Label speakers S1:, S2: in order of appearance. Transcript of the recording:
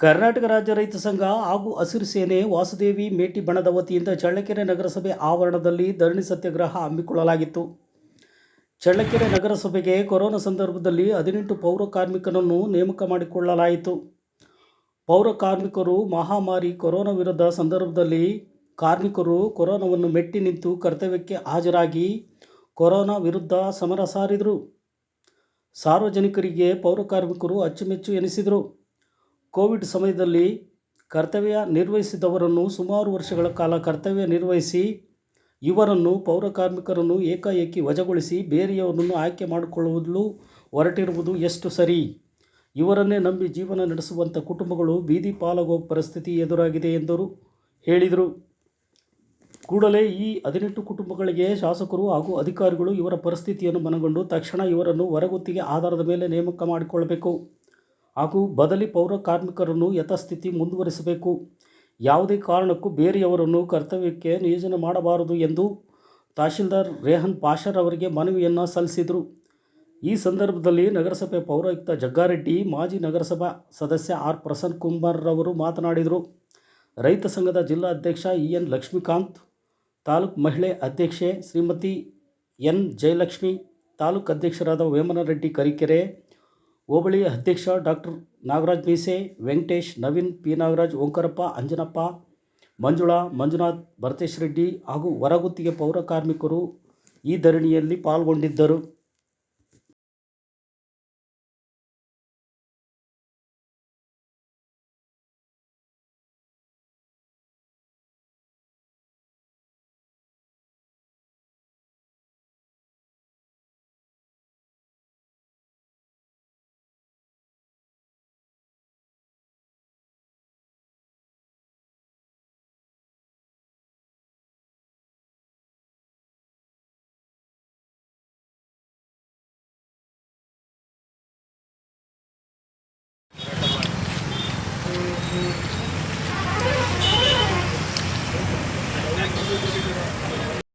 S1: ಕರ್ನಾಟಕ ರಾಜ್ಯ ರೈತ ಸಂಘ ಹಾಗೂ ಹಸಿರು ಸೇನೆ, ವಾಸುದೇವಿ, ಮೇಟಿ ಬಣದ ವತಿಯಿಂದ ಚಳ್ಳಕೆರೆ ನಗರಸಭೆ ಆವರಣದಲ್ಲಿ ಧರಣಿ ಸತ್ಯಾಗ್ರಹ ಹಮ್ಮಿಕೊಳ್ಳಲಾಗಿತ್ತು. ಚಳ್ಳಕೆರೆ ನಗರಸಭೆಗೆ ಕೊರೋನಾ ಸಂದರ್ಭದಲ್ಲಿ ಹದಿನೆಂಟು ಪೌರ ಕಾರ್ಮಿಕರನ್ನು ನೇಮಕ ಮಾಡಿಕೊಳ್ಳಲಾಯಿತು. ಪೌರ ಕಾರ್ಮಿಕರು ಮಹಾಮಾರಿ ಕೊರೋನಾ ವಿರುದ್ಧ ಸಂದರ್ಭದಲ್ಲಿ ಕಾರ್ಮಿಕರು ಕೊರೋನಾವನ್ನು ಮೆಟ್ಟಿ ನಿಂತು ಕರ್ತವ್ಯಕ್ಕೆ ಹಾಜರಾಗಿ ಕೊರೋನಾ ವಿರುದ್ಧ ಸಮರ ಸಾರಿದರು. ಸಾರ್ವಜನಿಕರಿಗೆ ಪೌರ ಕಾರ್ಮಿಕರು ಅಚ್ಚುಮೆಚ್ಚು ಎನಿಸಿದರು. ಕೋವಿಡ್ ಸಮಯದಲ್ಲಿ ಕರ್ತವ್ಯ ನಿರ್ವಹಿಸಿದವರನ್ನು ಸುಮಾರು ವರ್ಷಗಳ ಕಾಲ ಕರ್ತವ್ಯ ನಿರ್ವಹಿಸಿ, ಇವರನ್ನು ಪೌರ ಕಾರ್ಮಿಕರನ್ನು ಏಕಾಏಕಿ ವಜಗೊಳಿಸಿ ಬೇರೆಯವರನ್ನು ಆಯ್ಕೆ ಮಾಡಿಕೊಳ್ಳಲು ಹೊರಟಿರುವುದು ಎಷ್ಟು ಸರಿ? ಇವರನ್ನೇ ನಂಬಿ ಜೀವನ ನಡೆಸುವಂಥ ಕುಟುಂಬಗಳು ಬೀದಿ ಪಾಲಾಗುವ ಪರಿಸ್ಥಿತಿ ಎದುರಾಗಿದೆ ಎಂದರು, ಹೇಳಿದರು. ಕೂಡಲೇ ಈ ಹದಿನೆಂಟು ಕುಟುಂಬಗಳಿಗೆ ಶಾಸಕರು ಹಾಗೂ ಅಧಿಕಾರಿಗಳು ಇವರ ಪರಿಸ್ಥಿತಿಯನ್ನು ಮನಗೊಂಡು ತಕ್ಷಣ ಇವರನ್ನು ಹೊರಗುತ್ತಿಗೆ ಆಧಾರದ ಮೇಲೆ ನೇಮಕ ಮಾಡಿಕೊಳ್ಳಬೇಕು. ಹಾಗೂ ಬದಲಿ ಪೌರ ಕಾರ್ಮಿಕರನ್ನು ಯಥಾಸ್ಥಿತಿ ಮುಂದುವರಿಸಬೇಕು. ಯಾವುದೇ ಕಾರಣಕ್ಕೂ ಬೇರೆಯವರನ್ನು ಕರ್ತವ್ಯಕ್ಕೆ ನಿಯೋಜನೆ ಮಾಡಬಾರದು ಎಂದು ತಹಶೀಲ್ದಾರ್ ರೇಹನ್ ಪಾಷರ್ ಅವರಿಗೆ ಮನವಿಯನ್ನು ಸಲ್ಲಿಸಿದರು. ಈ ಸಂದರ್ಭದಲ್ಲಿ ನಗರಸಭೆ ಪೌರಾಯುಕ್ತ ಜಗ್ಗಾರೆಡ್ಡಿ, ಮಾಜಿ ನಗರಸಭಾ ಸದಸ್ಯ ಆರ್ ಪ್ರಸನ್ನ ಕುಮಾರ್ ರವರು ಮಾತನಾಡಿದರು. ರೈತ ಸಂಘದ ಜಿಲ್ಲಾ ಅಧ್ಯಕ್ಷ ಇ ಎನ್ ಲಕ್ಷ್ಮೀಕಾಂತ್, ತಾಲೂಕು ಮಹಿಳೆ ಅಧ್ಯಕ್ಷೆ ಶ್ರೀಮತಿ ಎನ್ ಜಯಲಕ್ಷ್ಮಿ, ತಾಲೂಕು ಅಧ್ಯಕ್ಷರಾದ ವೇಮನರೆಡ್ಡಿ ಕರಿಕೆರೆ ಹೋಬಳಿ ಅಧ್ಯಕ್ಷ ಡಾಕ್ಟರ್ ನಾಗರಾಜ್ ಮೀಸೆ, ವೆಂಕಟೇಶ್, ನವೀನ್, ಪಿ. ನಾಗರಾಜ್, ಓಂಕರಪ್ಪ, ಅಂಜನಪ್ಪ, ಮಂಜುಳಾ, ಮಂಜುನಾಥ್, ಭರತೇಶ್ ರೆಡ್ಡಿ ಹಾಗೂ ಹೊರಗುತ್ತಿಗೆ ಪೌರ ಕಾರ್ಮಿಕರು ಈ ಧರಣಿಯಲ್ಲಿ ಪಾಲ್ಗೊಂಡಿದ್ದರು. Thank you.